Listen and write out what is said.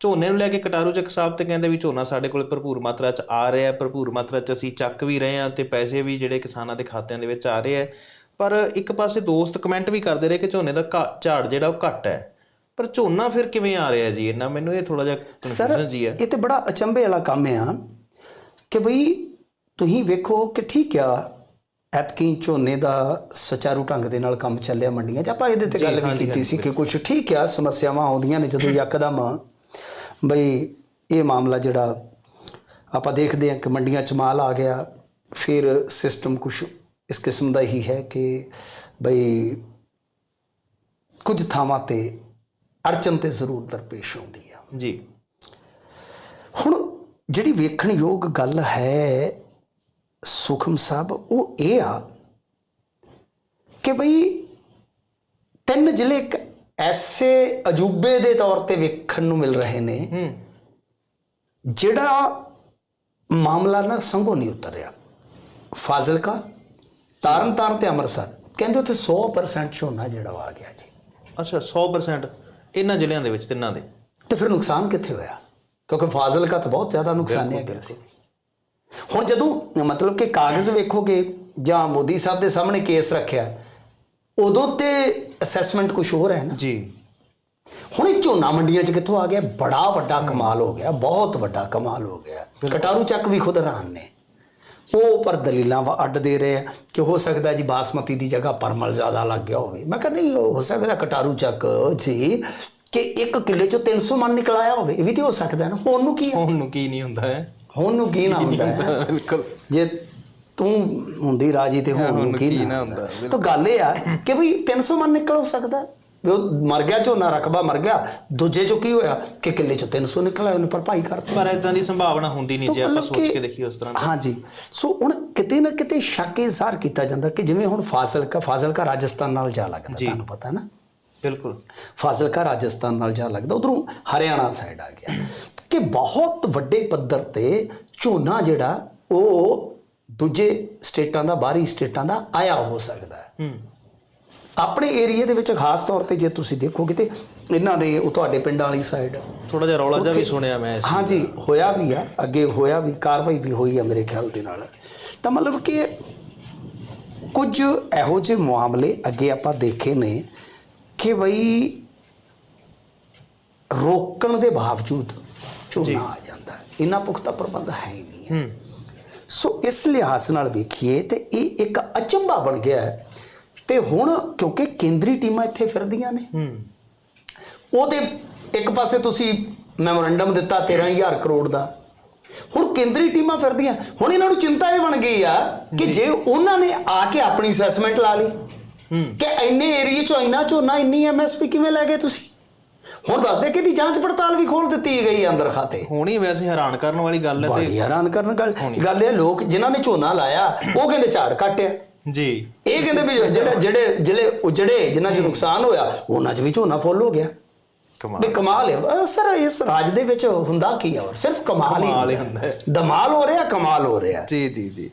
ਝੋਨੇ ਨੂੰ ਲੈ ਕੇ ਕਟਾਰੂ ਚੱਕ ਸਾਹਿਬ ਤੇ ਕਹਿੰਦੇ ਵੀ ਝੋਨਾ ਸਾਡੇ ਕੋਲ ਭਰਪੂਰ ਮਾਤਰਾ 'ਚ ਆ ਰਿਹਾ ਹੈ ਭਰਪੂਰ ਮਾਤਰਾ 'ਚ ਅਸੀਂ ਚੱਕ ਵੀ ਰਹੇ ਹਾਂ ਤੇ ਪੈਸੇ ਵੀ ਜਿਹੜੇ ਕਿਸਾਨਾਂ ਦੇ ਖਾਤਿਆਂ ਦੇ ਵਿੱਚ ਆ ਰਹੇ ਹੈ। ਪਰ ਇੱਕ ਪਾਸੇ ਦੋਸਤ ਕਮੈਂਟ ਵੀ ਕਰਦੇ ਰਹੇ ਕਿ ਝੋਨੇ ਦਾ ਝਾੜ ਜਿਹੜਾ ਉਹ ਘੱਟ ਹੈ। ਪਰ ਝੋਨਾ ਫਿਰ ਕਿਵੇਂ ਆ ਰਿਹਾ ਜੀ? ਇੰਨਾ ਮੈਨੂੰ ਇਹ ਥੋੜਾ ਜਿਹਾ ਕਨਫਿਊਜ਼ਨ ਜੀ ਹੈ। ਇਹ ਤੇ ਬੜਾ ਅਚੰਭੇ ਵਾਲਾ ਕੰਮ ਆ ਕਿ ਬਈ ਤੁਸੀਂ ਵੇਖੋ ਕਿ ਠੀਕ ਆ ਐਤਕੀ ਝੋਨੇ ਦਾ ਸੁਚਾਰੂ ਢੰਗ ਦੇ ਨਾਲ ਕੰਮ ਚੱਲਿਆ ਮੰਡੀਆਂ 'ਚ। ਆਪਾਂ ਇਹਦੇ ਤੇ ਗੱਲ ਵੀ ਕੀਤੀ ਸੀ ਕਿ ਕੁਝ ਠੀਕ ਆ ਸਮੱਸਿਆਵਾਂ ਆਉਂਦੀਆਂ ਨੇ ਜਦੋਂ ਯਕਦਮ ਬਈ ਇਹ ਮਾਮਲਾ ਜਿਹੜਾ ਆਪਾਂ ਦੇਖਦੇ ਹਾਂ ਕਿ ਮੰਡੀਆਂ 'ਚ ਮਾਲ ਆ ਗਿਆ ਫਿਰ ਸਿਸਟਮ ਕੁਝ ਇਸ ਕਿਸਮ ਦਾ ਹੀ ਹੈ ਕਿ ਬਈ ਕੁਝ ਥਾਵਾਂ ਤੇ ਅੜਚਨ ਤੇ ਜ਼ਰੂਰ ਦਰਪੇਸ਼ ਹੁੰਦੀ ਆ। ਜੀ। ਹੁਣ ਜਿਹੜੀ ਵੇਖਣ ਯੋਗ ਗੱਲ ਹੈ ਸੁਖਮ ਸਾਹਿਬ ਉਹ ਇਹ ਆ ਕਿ ਬਈ ਤਿੰਨ ਜ਼ਿਲ੍ਹੇ ਇੱਕ ਐਸੇ ਅਜੂਬੇ ਦੇ ਤੌਰ ਤੇ ਵੇਖਣ ਨੂੰ ਮਿਲ ਰਹੇ ਨੇ ਜਿਹੜਾ ਮਾਮਲਾ ਨਾ ਸੰਘੋ ਨਹੀਂ ਉਤਰਿਆ। ਫਾਜ਼ਿਲਕਾ ਤਾਰਨ ਤਾਰਨ ਤੇ ਅੰਮ੍ਰਿਤਸਰ ਕਹਿੰਦੇ ਉੱਥੇ 100% ਝੋਨਾ ਜਿਹੜਾ ਆ ਗਿਆ ਜੀ। ਅੱਛਾ 100% ਇਹਨਾਂ ਜ਼ਿਲ੍ਹਿਆਂ ਦੇ ਵਿੱਚ ਤਿੰਨਾਂ ਦੇ। ਤੇ ਫਿਰ ਨੁਕਸਾਨ ਕਿੱਥੇ ਹੋਇਆ? ਕਿਉਂਕਿ ਫਾਜ਼ਿਲਕਾ ਤਾਂ ਬਹੁਤ ਜ਼ਿਆਦਾ ਨੁਕਸਾਨਿਆ ਗਿਆ ਸੀ। ਹੁਣ ਜਦੋਂ ਮਤਲਬ ਕਿ ਕਾਗਜ਼ ਵੇਖੋਗੇ ਜਾਂ ਮੋਦੀ ਸਾਹਿਬ ਦੇ ਸਾਹਮਣੇ ਕੇਸ ਰੱਖਿਆ ਉਦੋਂ ਤੇ ਅਸੈਸਮੈਂਟ ਕੁਝ ਹੋਰ ਹੈ ਨਾ। ਜੀ। ਹੁਣ ਇਹ ਝੋਨਾ ਮੰਡੀਆਂ 'ਚ ਕਿੱਥੋਂ ਆ ਗਿਆ? ਬੜਾ ਵੱਡਾ ਕਮਾਲ ਹੋ ਗਿਆ ਬਹੁਤ ਵੱਡਾ ਕਮਾਲ ਹੋ ਗਿਆ। ਕਟਾਰੂ ਚੱਕ ਵੀ ਖੁਦ ਹੈਰਾਨ ਨੇ। ਉਹ ਪਰ ਦਲੀਲਾਂ ਵਾ ਅੱਡ ਦੇ ਰਹੇ ਆ ਕਿ ਹੋ ਸਕਦਾ ਜੀ ਬਾਸਮਤੀ ਦੀ ਜਗ੍ਹਾ ਪਰਮਲ ਜ਼ਿਆਦਾ ਲੱਗ ਗਿਆ ਹੋਵੇ। ਮੈਂ ਕਹਿੰਦਾ ਨਹੀਂ ਹੋ ਸਕਦਾ ਕਟਾਰੂ ਚੱਕ ਜੀ ਕਿ ਇੱਕ ਕਿੱਲੇ 'ਚੋਂ 300 ਮਣ ਨਿਕਲ ਆਇਆ ਹੋਵੇ। ਇਹ ਵੀ ਤੇ ਹੋ ਸਕਦਾ ਨਾ। ਹੁਣ ਨੂੰ ਕੀ? ਹੁਣ ਨੂੰ ਕੀ ਨਹੀਂ ਹੁੰਦਾ ਹੈ। ਹੁਣ ਨੂੰ ਕੀ ਨਾ ਹੁੰਦਾ ਹੈ। ਬਿਲਕੁਲ। ਜੇ ਤੂੰ ਹੁੰਦੀ ਰਾਜੀ ਤੇ ਹੁਣ ਨੂੰ ਕੀ ਨਾ ਹੁੰਦਾ ਤਾਂ ਗੱਲ ਇਹ ਆ ਕਿ ਵੀ 300 ਮਣ ਨਿਕਲ ਹੋ ਸਕਦਾ। ਵੀ ਉਹ ਮਰ ਗਿਆ ਝੋਨਾ ਰਕਬਾ ਮਰ ਗਿਆ ਦੂਜੇ ਚੋਂ ਕੀ ਹੋਇਆ? ਕਿ ਕਿੱਲੇ ਚੋਂ 300 ਨਿਕਲ ਆਇਆ ਉਹਨੇ ਭਰਪਾਈ ਕਰਤੀ। ਪਰ ਇਦਾਂ ਦੀ ਸੰਭਾਵਨਾ ਹੁੰਦੀ ਨਹੀਂ ਜੇ ਆਪਾਂ ਸੋਚ ਕਿ- ਦੇਖੀਏ ਉਸ ਤਰ੍ਹਾਂ ਹਾਂਜੀ। ਸੋ ਹੁਣ ਕਿਤੇ ਨਾ ਕਿਤੇ ਸ਼ੱਕ ਇਹ ਜ਼ਾਹਰ ਕੀਤਾ ਜਾਂਦਾ ਕਿ ਜਿਵੇਂ ਹੁਣ ਫਾਜ਼ਿਲਕਾ ਫਾਜ਼ਿਲਕਾ ਰਾਜਸਥਾਨ ਨਾਲ ਜਾ ਲੱਗਦਾ ਜੀ। ਤੁਹਾਨੂੰ ਪਤਾ ਨਾ? ਬਿਲਕੁਲ। ਫਾਜ਼ਿਲਕਾ ਰਾਜਸਥਾਨ ਨਾਲ ਜਾ ਲੱਗਦਾ ਉਧਰੋਂ ਹਰਿਆਣਾ ਸਾਈਡ ਆ ਗਿਆ। ਕਿ ਬਹੁਤ ਵੱਡੇ ਪੱਧਰ ਤੇ ਝੋਨਾ ਜਿਹੜਾ ਉਹ ਦੂਜੇ ਸਟੇਟਾਂ ਦਾ ਬਾਹਰੀ ਸਟੇਟਾਂ ਦਾ ਆਇਆ ਹੋ ਸਕਦਾ ਹੈ। ਹੂੰ। ਆਪਣੇ ਏਰੀਆ ਦੇ ਵਿੱਚ ਖਾਸ ਤੌਰ ਤੇ ਜੇ ਤੁਸੀਂ ਦੇਖੋਗੇ ਤੇ ਇਹਨਾਂ ਦੇ ਉਹ ਤੁਹਾਡੇ ਪਿੰਡਾਂ ਵਾਲੀ ਸਾਈਡ ਥੋੜਾ ਜਿਹਾ ਰੌਲਾ ਜਿਹਾ ਵੀ ਸੁਣਿਆ ਮੈਂ ਹਾਂਜੀ ਹੋਇਆ ਵੀ ਆ ਅੱਗੇ ਹੋਇਆ ਵੀ ਕਾਰਵਾਈ ਵੀ ਹੋਈ ਆ ਮੇਰੇ ਖਿਆਲ ਦੇ ਨਾਲ। ਤਾਂ ਮਤਲਬ ਕਿ ਕੁਝ ਇਹੋ ਜਿਹੇ ਮਾਮਲੇ ਅੱਗੇ ਆਪਾਂ ਦੇਖੇ ਨੇ ਕਿ ਬਈ ਰੋਕਣ ਦੇ ਬਾਵਜੂਦ ਝੋਨਾ ਆ ਜਾਂਦਾ। ਇੰਨਾ ਪੁਖਤਾ ਪ੍ਰਬੰਧ ਹੈ ਹੀ ਨਹੀਂ ਹੂੰ। ਸੋ ਇਸ ਲਿਹਾਜ਼ ਨਾਲ ਵੇਖੀਏ ਤੇ ਇਹ ਇੱਕ ਅਚੰਭਾ ਬਣ ਗਿਆ ਹੈ। ਤੇ ਹੁਣ ਕਿਉਂਕਿ ਕੇਂਦਰੀ ਟੀਮਾਂ ਇੱਥੇ ਫਿਰਦੀਆਂ ਨੇ। ਹੂੰ। ਉਹ ਤੇ ਇੱਕ ਪਾਸੇ ਤੁਸੀਂ ਮੈਮੋਰੰਡਮ ਦਿੱਤਾ 13000 ਕਰੋੜ ਦਾ। ਹੁਣ ਕੇਂਦਰੀ ਟੀਮਾਂ ਫਿਰਦੀਆਂ। ਹੁਣ ਇਹਨਾਂ ਨੂੰ ਚਿੰਤਾ ਇਹ ਬਣ ਗਈ ਆ ਕਿ ਜੇ ਉਹਨਾਂ ਨੇ ਆ ਕੇ ਆਪਣੀ ਅਸੈਸਮੈਂਟ ਲਾ ਲਈ ਹੂੰ। ਕਿ ਇੰਨੇ ਏਰੀਏ ਚੋਂ ਇੰਨਾ ਝੋਨਾ ਇੰਨੀ ਐਮਐਸਪੀ ਕਿਵੇਂ ਲੈ ਗਏ ਤੁਸੀਂ? ਹੁਣ ਦੱਸਦੇ ਕਿ ਇਹਦੀ ਜਾਂਚ ਪੜਤਾਲ ਵੀ ਖੋਲ ਦਿੱਤੀ ਗਈ ਹੈ ਅੰਦਰ ਖਾਤੇ? ਹੋਣੀ ਵੈਸੇ ਹੈਰਾਨ ਕਰਨ ਵਾਲੀ ਗੱਲ ਹੈ ਬੜੀ ਤੇ ਹੈਰਾਨ ਕਰਨ ਗੱਲ। ਗੱਲ ਇਹ ਲੋਕ ਜਿਨ੍ਹਾਂ ਨੇ ਝੋਨਾ ਲਾਇਆ ਉਹ ਕਹਿੰਦੇ ਝਾੜ ਕੱਟਿਆ ਜੀ। ਇਹ ਕਹਿੰਦੇ ਵੀ ਜਿਹੜੇ ਜਿਹੜੇ ਜਿਹੜੇ ਉਜੜੇ ਜਿਨ੍ਹਾਂ 'ਚ ਨੁਕਸਾਨ ਹੋਇਆ ਉਹਨਾਂ 'ਚ ਵੀ ਝੋਨਾ ਫੁੱਲ ਹੋ ਗਿਆ। ਕਮਾਲ। ਵੀ ਕਮਾਲ ਹੈ। ਅਹ ਸਰ ਇਸ ਰਾਜ ਦੇ ਵਿੱਚ ਹੁੰਦਾ ਕੀ ਹੈ ਸਿਰਫ ਕਮਾਲ ਹੀ ਕਮਾਲ ਹੀ ਹੁੰਦਾ ਹੁੰਦਾ ਹੈ। ਦਮਾਲ ਹੋ ਰਿਹਾ ਕਮਾਲ ਹੋ ਰਿਹਾ। ਜੀ ਜੀ ਜੀ।